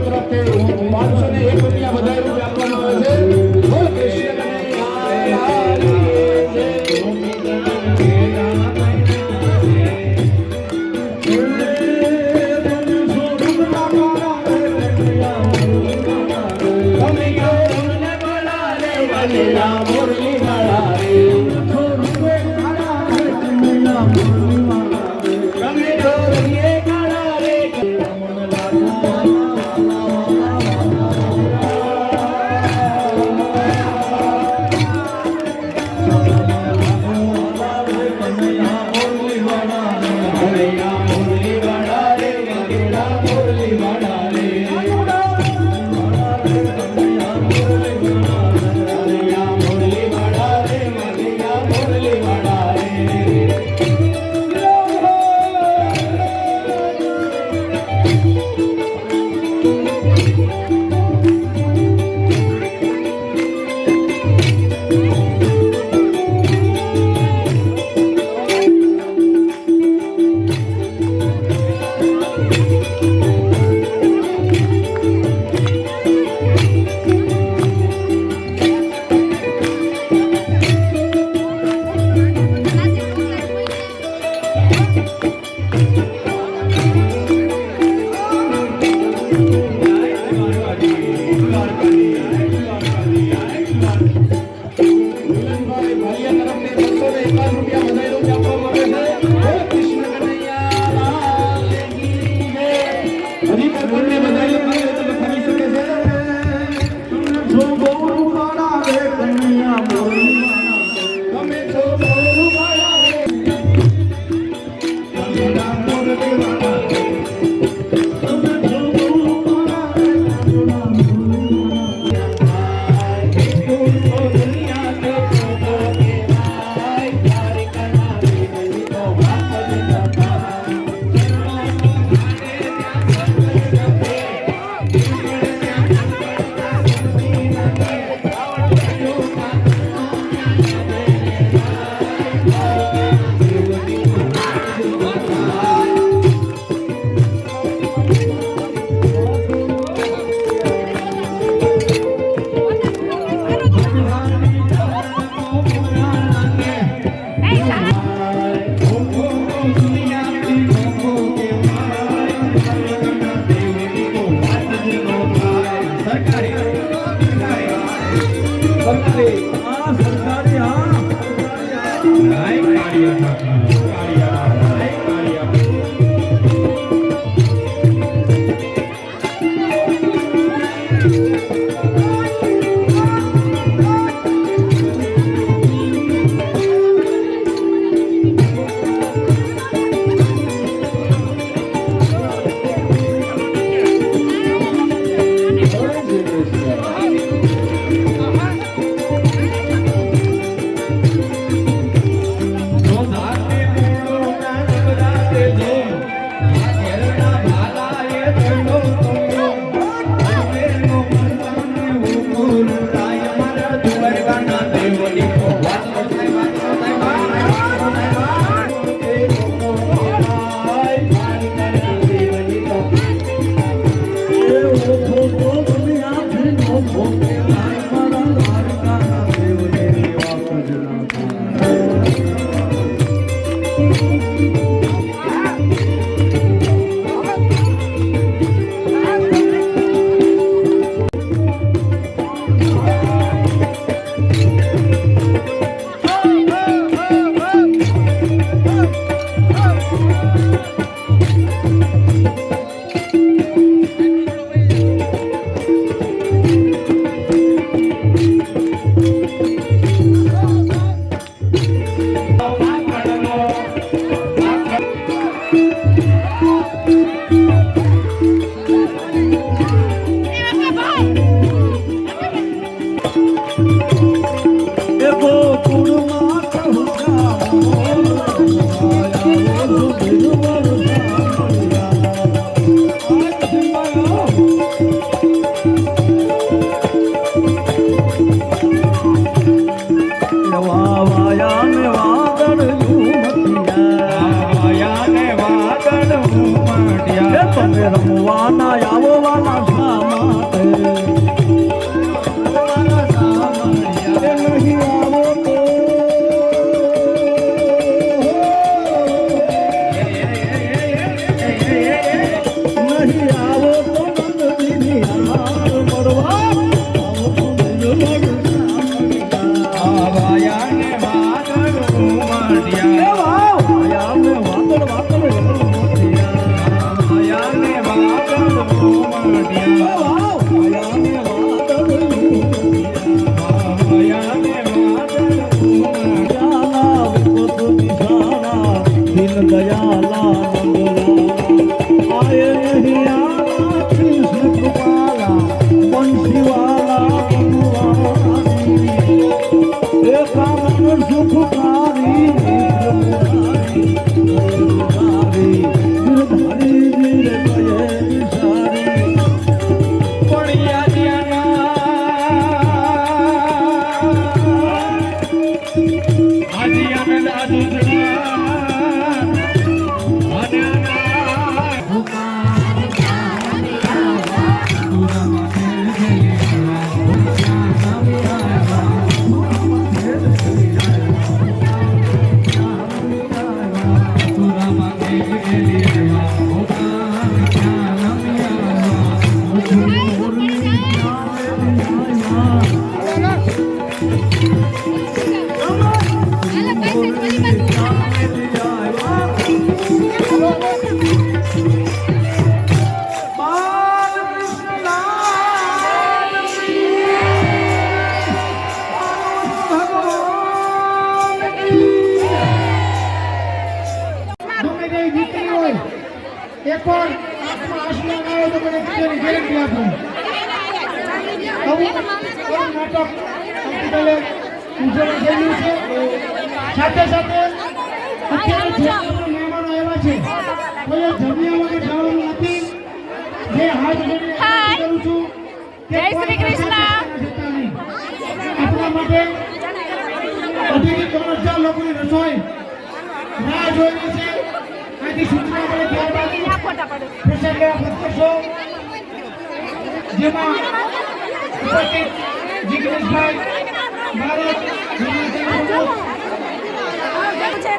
તરફથી પાંચસો ને એક રૂપિયા વધારે હાય. કરું છું કે જય શ્રી કોઈ કૃષ્ણ. જતા નહીં. આપણા માટે અઢીથી ત્રણ હજાર લોકોની રસોઈ રાહ જોઈ રહી છે આથી સૂચના મળે ત્યારબાદ ફોટા પડે પ્રસાદ લેવા પ્રત્યક્ષો જેમાં ઉપસ્થિત જિગ્નેશભાઈ ભારત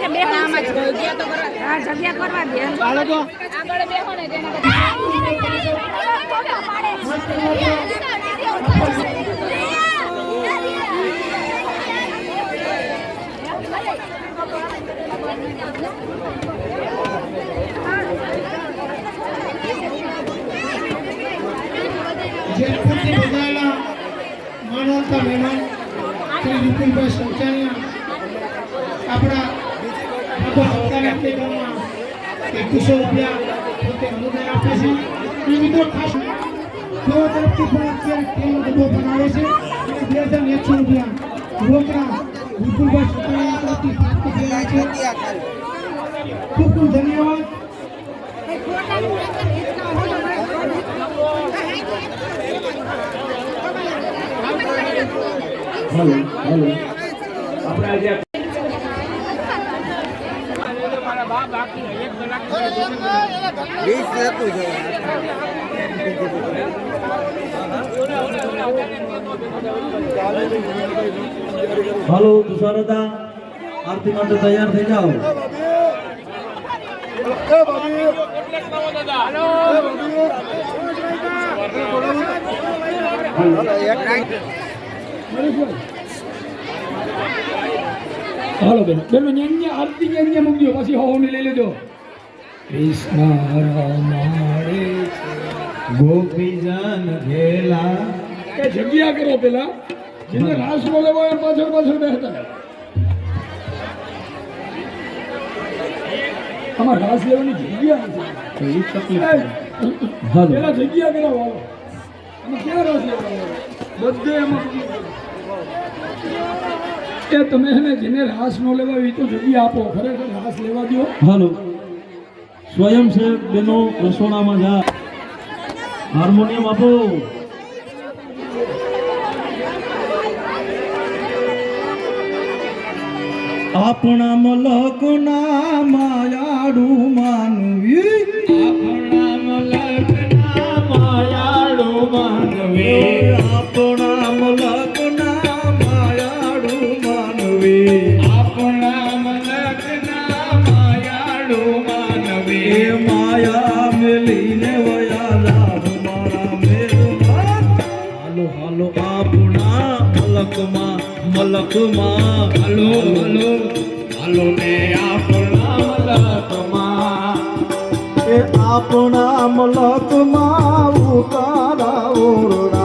કે બે આમાં જગ્યા તો કરવા હા જગ્યા કરવા દે. આગળ તો આગળ બેહો ને તેના એકવીસો રૂપિયા પોતે અનુદાન આપે છે. અને મિત્રો ખાસ તેઓ તરફથી પણ અત્યારે તેલનો ડબ્બો બનાવે છે. અને બે હજાર એકસો રૂપિયા રોકડા વિપુલભાઈ સંચાલિયા તરફથી પ્રાપ્ત થયેલા છે. ખૂબ ખૂબ ધન્યવાદ. Hello hello. હાલો તુષારતા આરતી માટે તૈયાર થઈ જાઓ. હાલો બેન બેન આરતી મૂકજો પછી હોવને લઈ લેજો. કૃષ્ણ રમાડે ગોપીજન કે જગ્યા કરો પેલા. જેને રાસ નો લેવો હોય પાછળ પાછળ બેસતા આમાં રાસ લેવાની જગ્યા નથી. પેલા જગ્યા કરાવો. આમાં ક્યાં રાસ લેવાનો? બધે એમાં એ તમે જેને રાસ નો લેવા એ તો જગ્યા આપો. ખરેખર રાસ લેવા દો હાલો. સ્વયંસેવક તેનો રસોડામાં જા. હાર્મોનિયમ આપો. આપણા મલકના માયાડું માનવી મલકમાં ભલો ભલો ભલો ને આપણા મલકમાં. એ આપણા મલકમાં ઉકારા ઓરડા